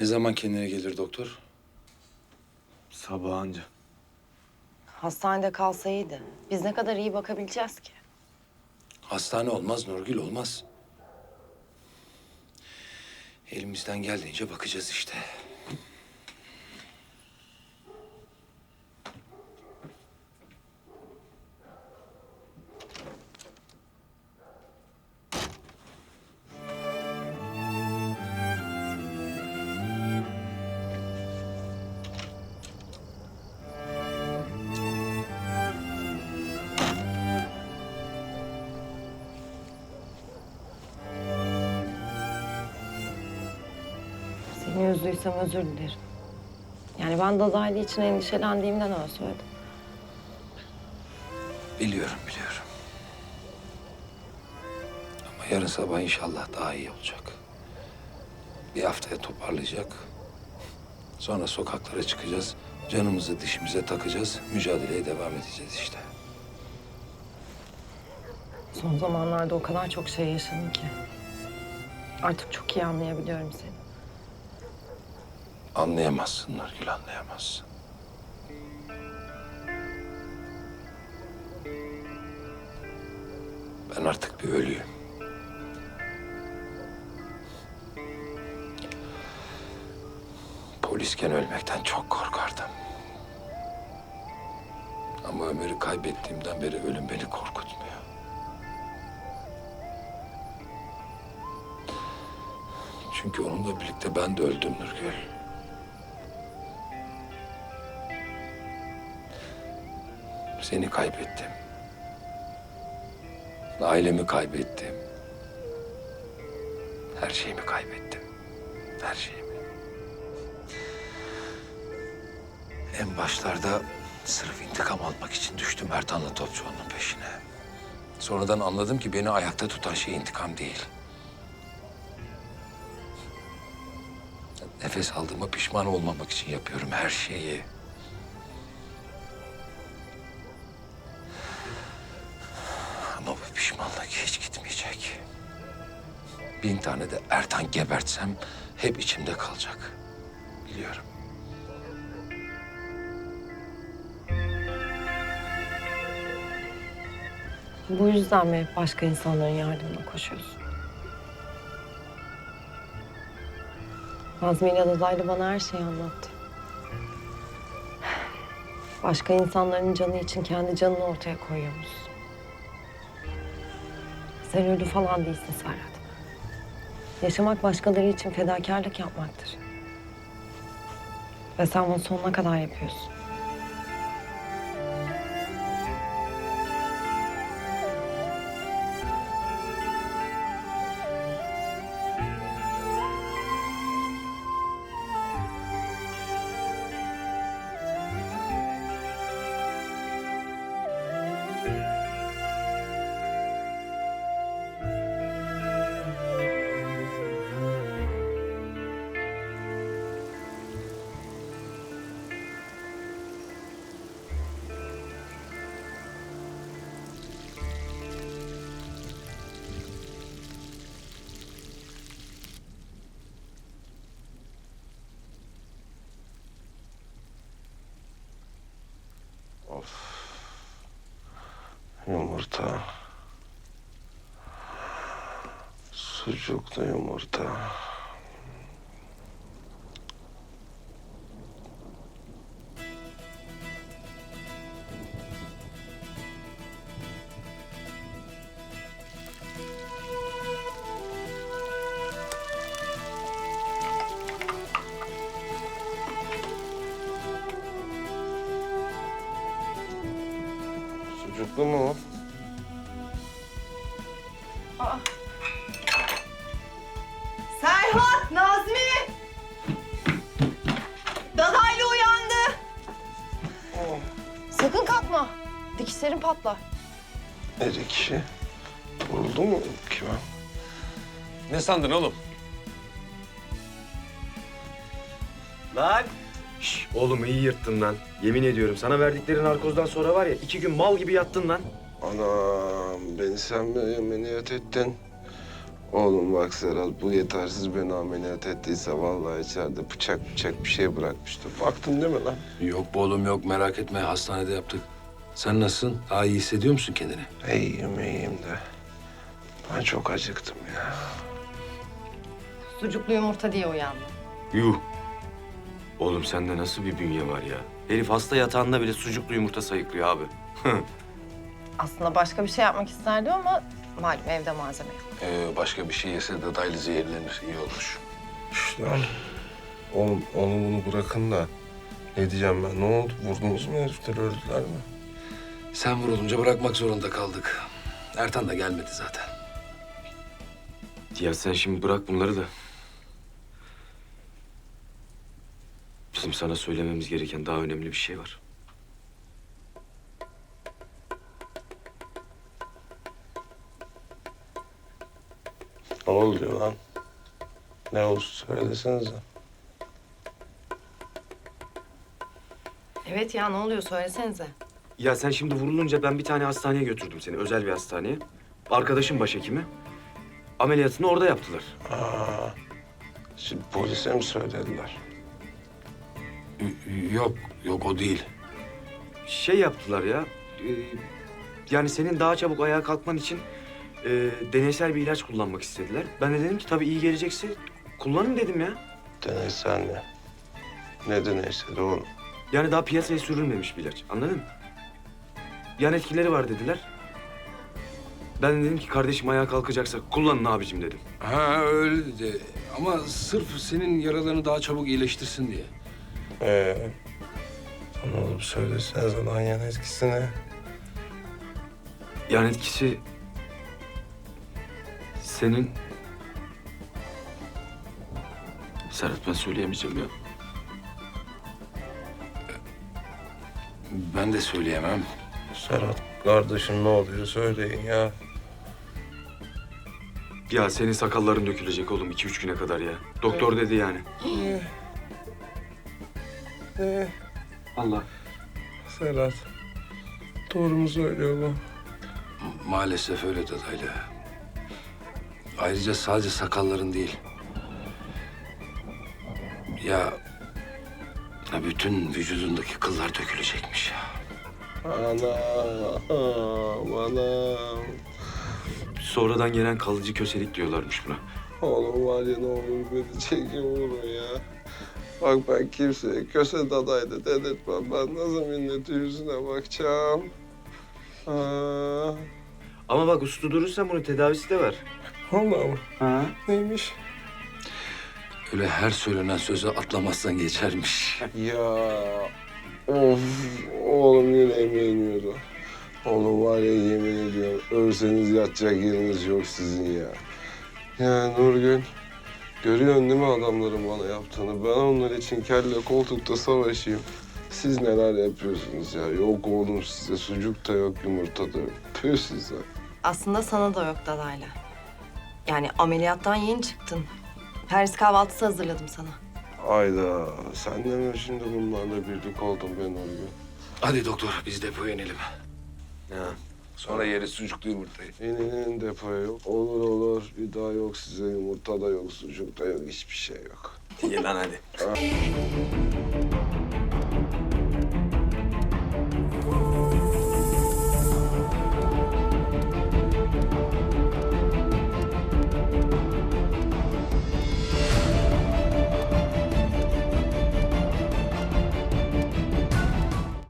Ne zaman kendine gelir doktor? Sabah anca. Hastanede kalsa iyiydi. Biz ne kadar iyi bakabileceğiz ki? Hastane olmaz Nurgül olmaz. Elimizden geldiğince bakacağız işte. Üzdüysem özür dilerim. Yani ben Dadaylı için endişelendiğimden öyle söyledim. Biliyorum biliyorum. Ama yarın sabah inşallah daha iyi olacak. Bir haftaya toparlayacak. Sonra sokaklara çıkacağız. Canımızı dişimize takacağız. Mücadeleye devam edeceğiz işte. Son zamanlarda o kadar çok şey yaşadım ki. Artık çok iyi anlayabiliyorum seni. Anlayamazsın Nurgül, anlayamazsın. Ben artık bir ölüyüm. Polisken ölmekten çok korkardım. Ama Ömer'i kaybettiğimden beri ölüm beni korkutmuyor. Çünkü onunla birlikte ben de öldüm Nurgül. Seni kaybettim. Ailemi kaybettim. Her şeyimi kaybettim. Her şeyimi. En başlarda sırf intikam almak için düştüm Ertan'la Topçuoğlu'nun peşine. Sonradan anladım ki beni ayakta tutan şey intikam değil. Nefes aldığıma pişman olmamak için yapıyorum her şeyi. Bin tane de Ertan gebertsem hep içimde kalacak. Biliyorum. Bu yüzden mi başka insanların yardımına koşuyorsun? Nazmi ile Dadaylı bana her şeyi anlattı. Başka insanların canı için kendi canını ortaya koyuyormuşsun. Sen ölü falan değilsin Serhat. Yaşamak başkaları için fedakarlık yapmaktır. Ve sen bunu sonuna kadar yapıyorsun. Yumurta. Sucuklu yumurta. Sucuklu mu o? Serhat, Nazmi! Dadaylı uyandı. Sakın kalkma. Dikişlerin patlar. Erik. Vuruldu mu kime? Ne sandın oğlum? Lan! Şş, oğlum iyi yırttın lan. Yemin ediyorum sana verdikleri narkozdan sonra var ya iki gün mal gibi yattın lan. Anam beni sen mi ameliyat ettin? Oğlum bak Serhat bu yetersiz beni ameliyat ettiyse vallahi içeride bıçak bıçak bir şey bırakmıştı. Baktın değil mi lan? Yok be oğlum yok merak etme hastanede yaptık. Sen nasılsın? Daha iyi hissediyor musun kendini? İyiyim iyiyim de. Ben çok acıktım ya. Sucuklu yumurta diye uyandı. Yuh. Oğlum sende nasıl bir bünye var ya? Herif hasta yatağında bile sucuklu yumurta sayıklıyor abi. Aslında başka bir şey yapmak isterdi ama malum evde malzeme yok. Ee, başka bir şey yese de daylı zehirlenir. iyi olur. Lan. Oğlum onu bunu bırakın da. Ne diyeceğim ben? Ne oldu? Vurdunuz mu herifleri öldüler mi? Sen vurulunca bırakmak zorunda kaldık. Ertan da gelmedi zaten. Ya sen şimdi bırak bunları da. Bizim sana söylememiz gereken daha önemli bir şey var. Ne oluyor lan? Ne olsun söylesenize. Evet ya ne oluyor söylesenize. Ya sen şimdi vurulunca ben bir tane hastaneye götürdüm seni, özel bir hastaneye. Arkadaşım başhekimi. Ameliyatını orada yaptılar. Aa, şimdi polise mi söylediler? Yok, yok o değil. Şey yaptılar ya. e, yani senin daha çabuk ayağa kalkman için e, deneysel bir ilaç kullanmak istediler. Ben de dedim ki tabii iyi gelecekse kullanın dedim ya. Deneysel ne? Ne deneysel oğlum? Yani daha piyasaya sürülmemiş bir ilaç. Anladın mı? Yan etkileri var dediler. Ben de dedim ki kardeşim ayağa kalkacaksa kullanın abicim dedim. Ha öyle dedi. Ama sırf senin yaralarını daha çabuk iyileştirsin diye. Ee, ne olup söylesenize lan yan etkisi ne? Yan etkisi senin Serhat ben söyleyemeyeceğim ya. Ben de söyleyemem. Serhat kardeşim ne oluyor söyleyin ya. Ya senin sakalların dökülecek oğlum iki üç güne kadar ya. Doktor dedi yani. Ee, Allah. Serhat doğru mu söylüyor bu? Maalesef öyle dadaylı. Ayrıca sadece sakalların değil. Ya, ya bütün vücudundaki kıllar dökülecekmiş ya. Anam, anam. Sonradan gelen kalıcı köselik diyorlarmış buna. Oğlum var ya ne olur beni çekin vurun ya. Bak ben kimseye köse dadaydı dedirtmem. Ben nasıl milletin yüzüne bakacağım. Aa, Ama bak uslu durursan bunun tedavisi de var. vallahi mı? Ha? Neymiş? Öyle her söylenen sözü atlamazsan geçermiş. Ya of oğlum yüreğime iniyordu. Oğlum var ya yemin ediyorum ölseniz yatacak yeriniz yok sizin ya. Ya Nurgül görüyorsun değil mi adamların bana yaptığını? Ben onlar için kelle koltukta savaşayım. Siz neler yapıyorsunuz ya? Yok oğlum size sucuk da yok, yumurta da yok. Tüh size. Aslında sana da yok dadayla. Yani ameliyattan yeni çıktın. Paris kahvaltısı hazırladım sana. Ayda sen de mi şimdi bunlarla birlik oldun be Nurgül? Hadi doktor biz depoya inelim. Ya. Sonra yeriz sucuklu yumurtayı. İninin depoya yok. Olur olur. Bir daha yok size yumurta da yok, sucuk da yok. Hiçbir şey yok. İyi lan hadi.